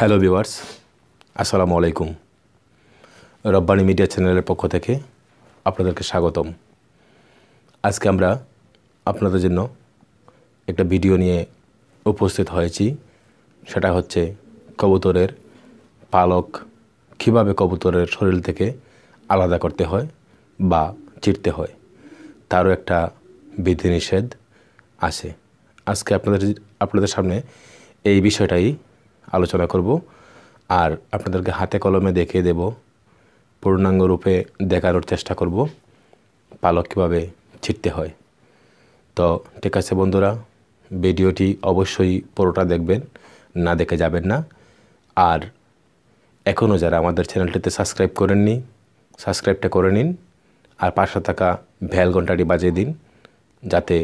Hello viewers আসসালামু আলাইকুম Rabbani media চ্যানেলের পক্ষ থেকে আপনাদেরকে স্বাগতম। আজকে আমরা আপনাদের জন্য একটা ভিডিও নিয়ে উপস্থিত হয়েছি। সেটা হচ্ছে কবুতরের পালক কীভাবে কবুতরের শরীর থেকে আলাদা করতে হয় বা চিরতে হয়, তারও একটা বিধিনিষেধ আছে। আজকে আপনাদের আপনাদের সামনে এই বিষয়টাই আলোচনা করব। আর আপনাদেরকে হাতে কলমে দেখিয়ে দেব, পূর্ণাঙ্গ রূপে দেখানোর চেষ্টা করব, পালক কীভাবে ছিটতে হয়। তো ঠিক আছে বন্ধুরা, ভিডিওটি অবশ্যই পুরোটা দেখবেন, না দেখে যাবেন না। আর এখনও যারা আমাদের চ্যানেলটিতে সাবস্ক্রাইব করেননি, সাবস্ক্রাইবটা করে নিন, আর পাশে থাকা ভ্যাল ঘন্টাটি বাজিয়ে দিন, যাতে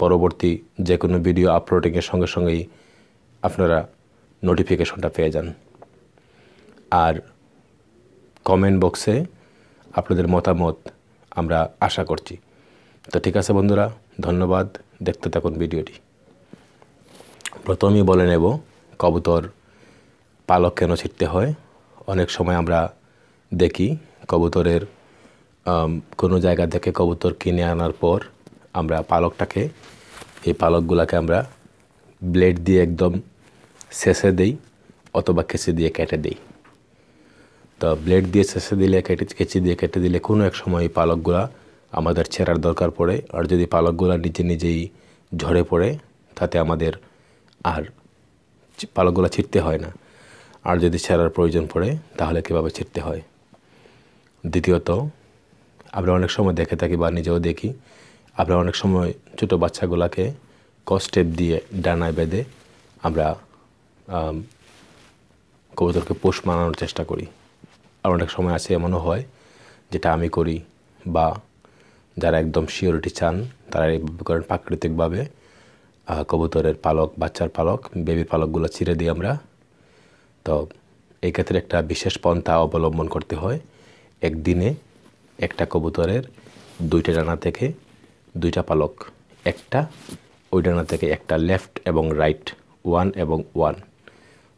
পরবর্তী যে কোনো ভিডিও আপলোডিংয়ের সঙ্গে সঙ্গেই আপনারা নোটিফিকেশনটা পেয়ে যান। আর কমেন্ট বক্সে আপনাদের মতামত আমরা আশা করছি। তো ঠিক আছে বন্ধুরা, ধন্যবাদ। দেখতে থাকুন ভিডিওটি। প্রথমেই বলে নেব, কবুতর পালক কেন ছিটতে হয়? অনেক সময় আমরা দেখি কবুতরের কোনো জায়গা থেকে কবুতর কিনে আনার পর আমরা পালকটাকে, এই পালকগুলোকে আমরা ব্লেড দিয়ে একদম শেষে দেই অথবা কেঁচি দিয়ে কেটে দিই। তো ব্লেড দিয়ে শেষে দিলে কেটে, কেঁচি দিয়ে কেটে দিলে কোনো এক সময় এই পালকগুলা আমাদের ছেঁড়ার দরকার পড়ে। আর যদি পালকগুলা নিজে নিজেই ঝরে পড়ে, তাতে আমাদের আর পালকগুলা ছিটতে হয় না। আর যদি ছেঁড়ার প্রয়োজন পড়ে, তাহলে কীভাবে ছিটতে হয়? দ্বিতীয়ত, আমরা অনেক সময় দেখে থাকি বা নিজেও দেখি, আমরা অনেক সময় ছোটো বাচ্চাগুলোকে কস্টেপ দিয়ে ডানায় বেঁধে আমরা কবুতরকে পোষ মানানোর চেষ্টা করি। আর অনেক সময় আছে এমনও হয় যেটা আমি করি বা যারা একদম সিওরিটি চান, তারা এইভাবে করেন প্রাকৃতিকভাবে। কবুতরের পালক, বাচ্চার পালক বেবির পালকগুলো ছিঁড়ে দিই আমরা। তো এই ক্ষেত্রে একটা বিশেষ পন্থা অবলম্বন করতে হয়। একদিনে একটা কবুতরের দুইটা ডানা থেকে দুইটা পালক, একটা ওই ডানা থেকে একটা লেফট এবং রাইট, ওয়ান এবং ওয়ান।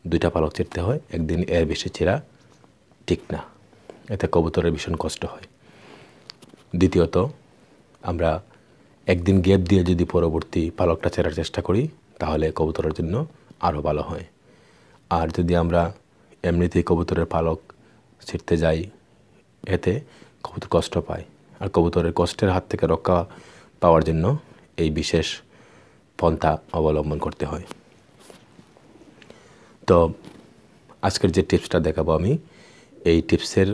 দুইটা পালক চিরতে হয়, একদিন এর বেশি চিরা ঠিক না। এতে কবুতরের ভীষণ কষ্ট হয়। দ্বিতীয়ত, আমরা একদিন গ্যাপ দিয়ে যদি পরবর্তী পালকটা চেরার চেষ্টা করি, তাহলে কবুতরের জন্য আরও ভালো হয়। আর যদি আমরা এমনিতেই কবুতরের পালক ছিঁড়তে যাই, এতে কবুতর কষ্ট পায়। আর কবুতরের কষ্টের হাত থেকে রক্ষা পাওয়ার জন্য এই বিশেষ পন্থা অবলম্বন করতে হয়। তো আজকের যে টিপসটা দেখাবো আমি, এই টিপসের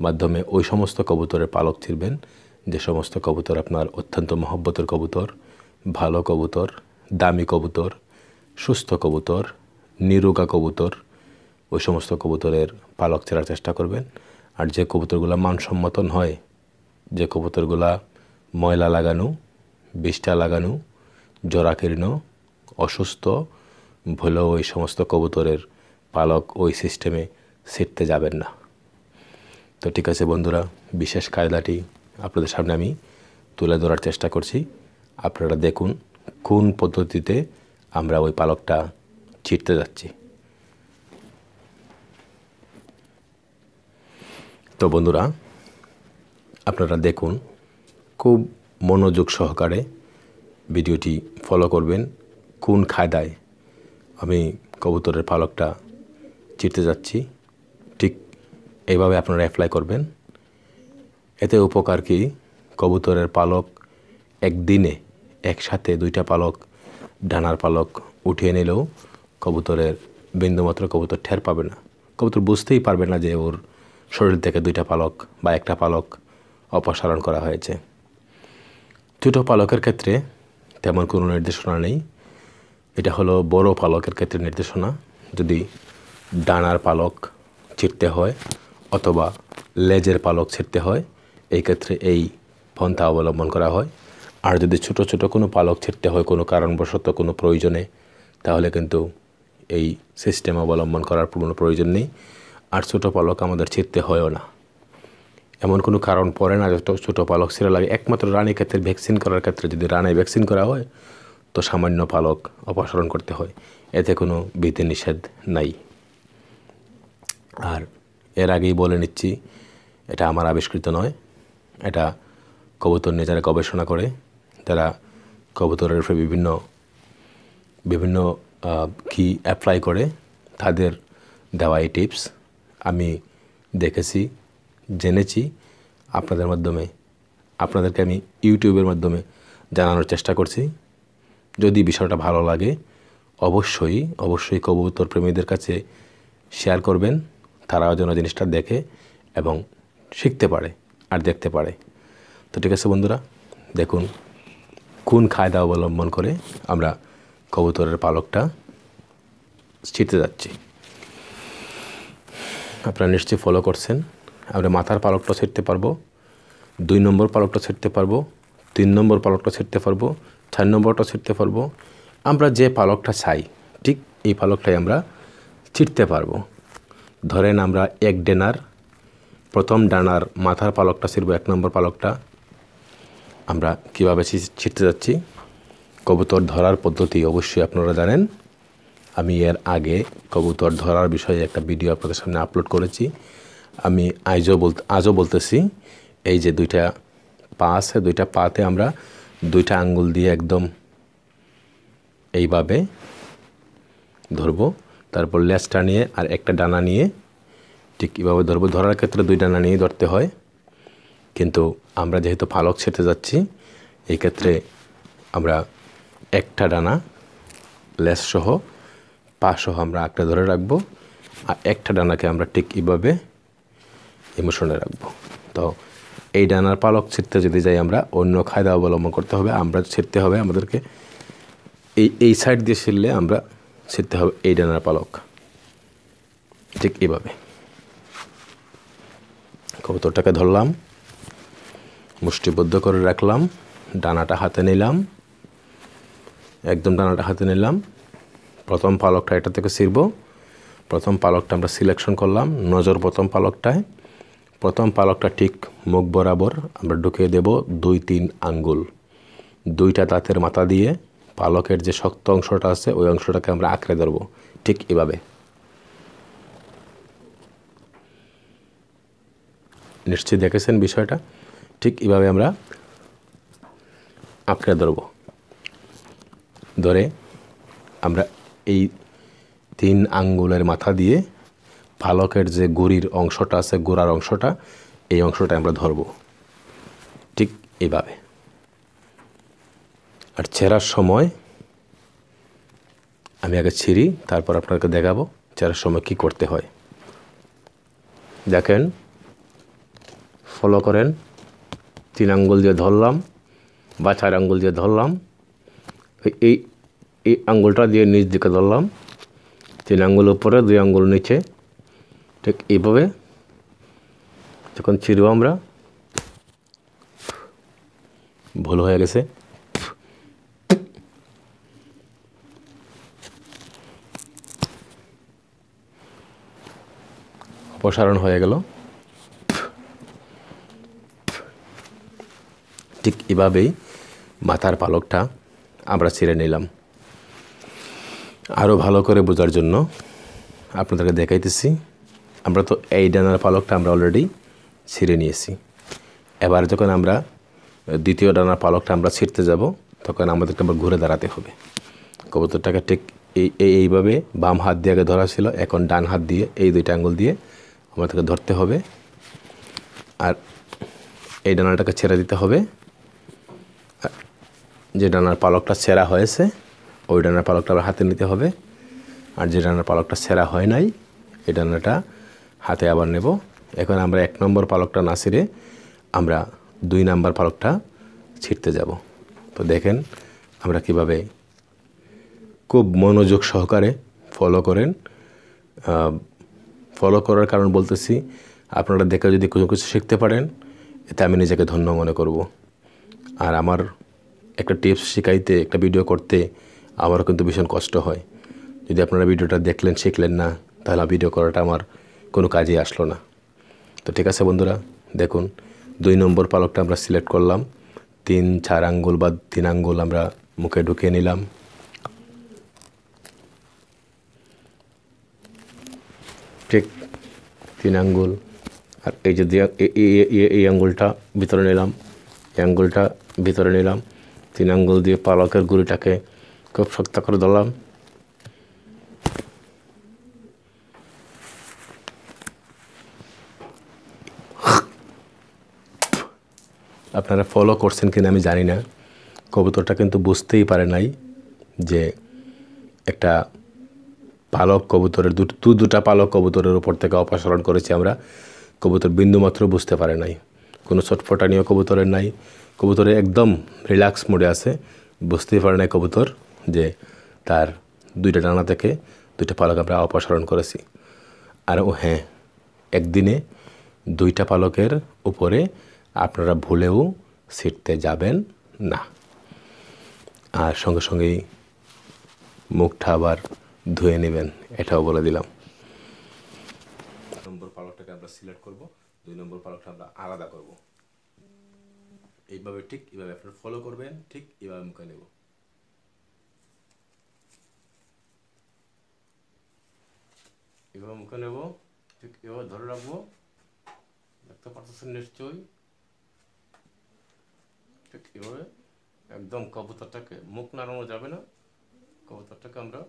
মাধ্যমে ওই সমস্ত কবুতরের পালক ছিঁড়বেন, যে সমস্ত কবুতর আপনার অত্যন্ত মহব্বতের কবুতর, ভালো কবুতর, দামি কবুতর, সুস্থ কবুতর, নিরোগা কবুতর, ওই সমস্ত কবুতরের পালক ছেড়ার চেষ্টা করবেন। আর যে কবুতরগুলো মানসম্মতন হয় যে কবুতরগুলা ময়লা লাগানো, বিষ্ঠা লাগানো, জরাকীর্ণ, অসুস্থ ভুলেও ওই সমস্ত কবুতরের পালক ওই সিস্টেমে ছিটতে যাবেন না। তো ঠিক আছে বন্ধুরা, বিশেষ কায়দাটি আপনাদের সামনে আমি তুলে ধরার চেষ্টা করছি। আপনারা দেখুন কোন পদ্ধতিতে আমরা ওই পালকটা ছিটতে যাচ্ছি। তো বন্ধুরা, আপনারা দেখুন খুব মনোযোগ সহকারে ভিডিওটি ফলো করবেন, কোন খায়দায় আমি কবুতরের পালকটা চিরতে যাচ্ছি। ঠিক এইভাবে আপনারা অ্যাপ্লাই করবেন। এতে উপকার কি? কবুতরের পালক একদিনে একসাথে দুইটা পালক, ডানার পালক উঠিয়ে নিলেও কবুতরের বিন্দুমাত্র কবুতর ঠের পাবে না। কবুতর বুঝতেই পারবে না যে ওর শরীর থেকে দুইটা পালক বা একটা পালক অপসারণ করা হয়েছে। ছোটো পালকের ক্ষেত্রে তেমন কোনো নির্দেশনা নেই। এটা হলো বড় পালকের ক্ষেত্রে নির্দেশনা। যদি ডানার পালক ছিঁড়তে হয় অথবা লেজের পালক ছিঁড়তে হয়, এই ক্ষেত্রে এই পন্থা অবলম্বন করা হয়। আর যদি ছোট ছোট কোনো পালক ছিঁড়তে হয় কোনো কারণবশত কোনো প্রয়োজনে, তাহলে কিন্তু এই সিস্টেম অবলম্বন করার কোনো প্রয়োজন নেই। আর ছোটো পালক আমাদের ছিঁড়তে হয়ও না। এমন কোনো কারণ পড়ে না যে ছোটো পালক ছিঁড়া লাগে। একমাত্র রানী ক্ষেত্রে ভ্যাকসিন করার ক্ষেত্রে যদি রানায় ভ্যাকসিন করা হয় সামান্য পালক অপসারণ করতে হয়। এতে কোনো বিধি নিষেধ নাই। আর এর আগেই বলে নিচ্ছি, এটা আমার আবিষ্কৃত নয়। এটা কবুতর নিয়ে যারা গবেষণা করে। যারা কবুতরের উপরে বিভিন্ন বিভিন্ন কি অ্যাপ্লাই করে। তাদের দেওয়া এই টিপস আমি দেখেছি, জেনেছি। আপনাদের মাধ্যমে, আপনাদেরকে আমি ইউটিউবের মাধ্যমে জানানোর চেষ্টা করছি। যদি বিষয়টা ভালো লাগে, অবশ্যই অবশ্যই কবুতর প্রেমীদের কাছে শেয়ার করবেন তারাও যেন জিনিসটা দেখে এবং শিখতে পারে আর দেখতে পারে। তো ঠিক আছে বন্ধুরা, দেখুন কোন খায়দা অবলম্বন করে আমরা কবুতরের পালকটা ছিটতে যাচ্ছি। আপনারা নিশ্চয়ই ফলো করছেন। আমরা মাথার পালকটা ছিটতে পারব, দুই নম্বর পালকটা ছিটতে পারব, তিন নম্বর পালকটা ছিটতে পারব চার নম্বরটা ছিটতে পারব। আমরা যে পালকটা চাই, ঠিক এই পালকটাই আমরা ছিটতে পারব। ধরেন আমরা এক ডেনার, প্রথম ডানার মাথার পালকটা ছিড়ব, এক নম্বর পালকটা। আমরা কীভাবে ছিটতে যাচ্ছি? কবুতর ধরার পদ্ধতি অবশ্যই আপনারা জানেন। আমি এর আগে কবুতর ধরার বিষয়ে একটা ভিডিও আপনাদের সামনে আপলোড করেছি। আমি আজও বলতে আজও বলতেছি, এই যে দুইটা পা আছে, দুইটা পাতে আমরা দুইটা আঙ্গুল দিয়ে একদম এইভাবে ধরবো। তারপর লেজটা নিয়ে আর একটা ডানা নিয়ে ঠিক কীভাবে ধরবো। ধরার ক্ষেত্রে দুই ডানা নিয়েই ধরতে হয়। কিন্তু আমরা যেহেতু পালক ছেটে যাচ্ছি, এই ক্ষেত্রে আমরা একটা ডানা লেস সহ, পা সহ আমরা আঁকড়ে ধরে রাখব। আর একটা ডানাকে আমরা ঠিক এইভাবে ইমোশনে রাখব। তো এই ডানার পালক ছিঁড়তে যদি যাই আমরা, অন্য খায়দা অবলম্বন করতে হবে, আমরা ছিঁড়তে হবে, আমাদেরকে এই এই সাইড দিয়ে ছিঁড়লে আমরা ছিঁড়তে হবে এই ডানার পালক। ঠিক এইভাবে কবুতরটাকে ধরলাম, মুষ্টিবদ্ধ করে রাখলাম, ডানাটা হাতে নিলাম, একদম ডানাটা হাতে নিলাম। প্রথম পালকটা এটা থেকে ছিঁড়ব। প্রথম পালকটা আমরা সিলেকশন করলাম, নজর প্রথম পালকটায়। প্রথম পালকটা ঠিক মুখ বরাবর আমরা ঢুকিয়ে দেব দুই তিন আঙ্গুল। দুইটা দাঁতের মাথা দিয়ে পালকের যে শক্ত অংশটা আছে ওই অংশটাকে আমরা আঁকড়ে ধরবো, ঠিক এভাবে। নিশ্চয়ই দেখেছেন বিষয়টা? ঠিক এভাবে আমরা আঁকড়ে ধরব। ধরে আমরা এই তিন আঙ্গুলের মাথা দিয়ে পালকের যে গুড়ির অংশটা আছে, গোড়ার অংশটা, এই অংশটা আমরা ধরব। ঠিক এইভাবে। আর ছেঁড়ার সময় আমি আগে ছিঁড়ি, তারপর আপনাকে দেখাবো ছেঁড়ার সময় কি করতে হয়। দেখেন ফলো করেন, তিন আঙ্গুল দিয়ে ধরলাম বা চার আঙ্গুল দিয়ে ধরলাম। এই এই আঙ্গুলটা দিয়ে নিচ দিকে ধরলাম। তিন আঙ্গুল উপরে, দুই আঙ্গুল নিচে। ঠিক এইভাবে যখন ছিঁড়ব আমরা, ভুল হয়ে গেছে। অপসারণ হয়ে গেল। ঠিক এভাবেই মাথার পালকটা আমরা ছিঁড়ে নিলাম। আরও ভালো করে বোঝার জন্য আপনাদেরকে দেখাইতেছি। আমরা তো এই ডানার পালকটা আমরা অলরেডি ছিঁড়ে নিয়েছি। এবার যখন আমরা দ্বিতীয় ডানার পালকটা আমরা ছিঁড়তে যাব, তখন আমাদেরকে আবার ঘুরে দাঁড়াতে হবে। কবুতরটাকে ঠিক এই এইভাবে বাম হাত দিয়ে আগে ধরা ছিল, এখন ডান হাত দিয়ে, এই দুইটা আঙ্গুল দিয়ে আমাদেরকে ধরতে হবে। আর এই ডানাটাকে ছেড়ে দিতে হবে। যে ডানার পালকটা ছেঁড়া হয়েছে, ওই ডানার পালকটা আবার হাতে নিতে হবে। আর যে ডানার পালকটা ছেঁড়া হয় নাই, এই ডানাটা হাতে আবার নেব। এখন আমরা এক নম্বর পালকটা না ছিঁড়ে আমরা দুই নাম্বার পালকটা ছিঁড়তে যাব। তো দেখেন আমরা কীভাবে খুব মনোযোগ সহকারে ফলো করেন। ফলো করার কারণ বলতেছি, আপনারা দেখে যদি কোনো কিছু শিখতে পারেন, এতে আমি নিজেকে ধন্য মনে করব। আর আমার একটা টিপস শিখাইতে, একটা ভিডিও করতে আমারও কিন্তু ভীষণ কষ্ট হয়। যদি আপনারা ভিডিওটা দেখলেন, শিখলেন না, তাহলে ভিডিও করাটা আমার কোনো কাজেই আসলো না। তো ঠিক আছে বন্ধুরা, দেখুন, দুই নম্বর পালকটা আমরা সিলেক্ট করলাম। তিন চার আঙ্গুল বা তিন আঙ্গুল আমরা মুখে ঢুকিয়ে নিলাম। ঠিক তিন আঙ্গুল। আর এই যে এই আঙ্গুলটা ভিতরে নিলাম। এই আঙ্গুলটা ভিতরে নিলাম। তিন আঙ্গুল দিয়ে পালকের গুড়িটাকে খুব শক্ত করে ধরলাম। আপনারা ফলো করছেন কিনা আমি জানি না। কবুতরটা কিন্তু বুঝতেই পারে নাই যে একটা পালক কবুতরের দু দু দুটা পালক কবুতরের উপর থেকে অপসারণ করেছি আমরা। কবুতর বিন্দুমাত্র বুঝতে পারে নাই। কোনো ছটফটানিও কবুতরের নাই। কবুতরে একদম রিল্যাক্স মোডে আছে। বুঝতেই পারে নাই কবুতর যে তার দুইটা ডানা থেকে দুইটা পালক আমরা অপসারণ করেছি। আর ও হ্যাঁ একদিনে দুইটা পালকের উপরে আপনারা ভুলেও ছিটতে যাবেন না। আর সঙ্গে সঙ্গেই মুখটা আবার ধুয়ে নেবেন, এটাও বলে দিলাম। নম্বর পালকটাকে আমরা সিলেক্ট করব, দুই নম্বর পালকটা আমরা আলাদা করব। এইভাবে ঠিক এইভাবে আপনারা ফলো করবেন, ঠিক এইভাবে মুখে নেব। এভাবে মুখে নেব, ঠিক এভাবে ধরে রাখব। দেখতে পারতেছেন নিশ্চয়ই ঠিক এভাবে। একদম কবুতরটাকে মুখ নাড়ানো যাবে না। কবুতরটাকে আমরা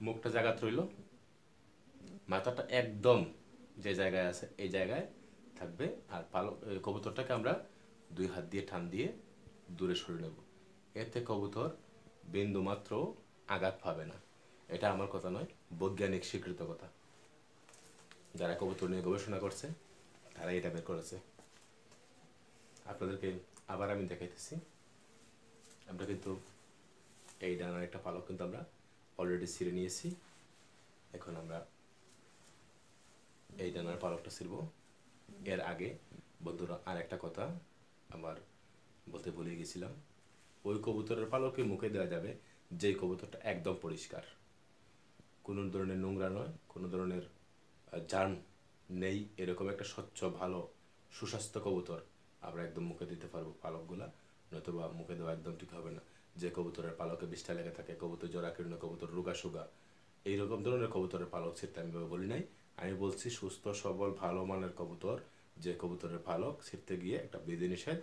মুখটা জায়গা রইল মাথাটা একদম যে জায়গায় আছে, এই জায়গায় থাকবে। আর পালক কবুতরটাকে আমরা দুই হাত দিয়ে টান দিয়ে দূরে সরে নেব। এতে কবুতর বিন্দু মাত্র আঘাত পাবে না। এটা আমার কথা নয়, বৈজ্ঞানিক স্বীকৃত কথা। যারা কবুতর নিয়ে গবেষণা করছে তারা এটা বের করেছে। আপনাদেরকে আবার আমি দেখাইতেছি। আমরা কিন্তু এই ডানার একটা পালক কিন্তু আমরা অলরেডি ছিঁড়ে নিয়েছি। এখন আমরা এই ডানার পালকটা ছিঁড়ব। এর আগে বন্ধুরা আর একটা কথা আমার বলতে ভুলে গেছিলাম। ওই কবুতরের পালকে মুখে দেওয়া যাবে, যেই কবুতরটা একদম পরিষ্কার। কোনো ধরনের নোংরা নয়, কোনো ধরনের জার্ম নেই, এরকম একটা স্বচ্ছ, ভালো, সুস্বাস্থ্য কবুতর আমরা একদম মুখে দিতে পারব পালকগুলা, নতুবা মুখে দেওয়া একদম ঠিক হবে না। যে কবুতরের পালকে বিষ্ঠা লেগে থাকে, কবুতর জরাকীর্ণ, কবুতর রোগা সুগা, এইরকম ধরনের কবুতরের পালক ছিটতে আমি বলি নাই। আমি বলছি সুস্থ, সবল, ভালো মানের কবুতর, যে কবুতরের পালক ছিটতে গিয়ে একটা বিধিনিষেধ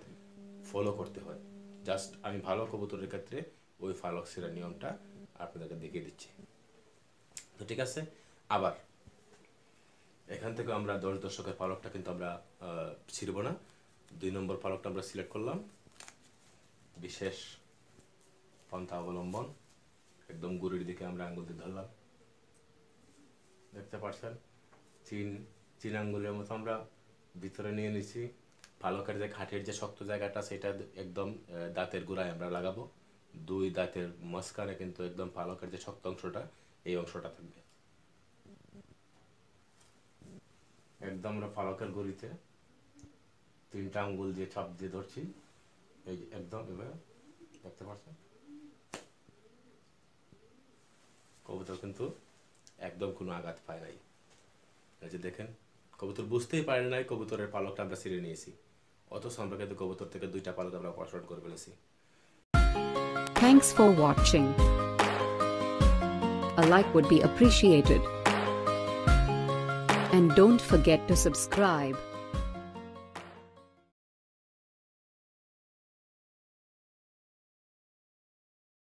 ফলো করতে হয়। জাস্ট আমি ভালো কবুতরের ক্ষেত্রে ওই ফালক ছিঁড়ার নিয়মটা আপনাদেরকে দেখিয়ে দিচ্ছি। তো ঠিক আছে, আবার এখান থেকে আমরা দশ দশকের পালকটা কিন্তু আমরা ছিঁড়ব না। দুই নম্বর পালকটা আমরা সিলেক্ট করলাম। বিশেষ পন্থা অবলম্বন। একদম গুড়ির দিকে আমরা আঙ্গুল দিয়ে ধরলাম। দেখতে পাচ্ছেন? চিন চিন আঙ্গুলের মতো আমরা ভিতরে নিয়ে নিছি। পালকের যে খাটের যে শক্ত জায়গাটা, সেটা একদম দাঁতের গোড়ায় আমরা লাগাবো। দুই দাঁতের মাঝখানে কিন্তু একদম পালকের যে শক্ত অংশটা, এই অংশটা থাকবে। একদম আমরা পালকের গড়িতে তিনটা আঙ্গুল দিয়ে চাপ দিয়ে ধরছি। এই একদম এভাবে, দেখতে পাচ্ছেন? কবুতর কিন্তু একদম কোনো আঘাত পায় নাই। এই যে দেখেন, কবুতর বুঝতেই পারে নাই কবুতরের পালকটা আমরা ছিঁড়ে নিয়েছি। অথচ আমরা কিন্তু কবুতর থেকে দুইটা পালক আমরা অপসারণ করে ফেলেছি। Thanks for watching. A like would be appreciated. And don't forget to subscribe.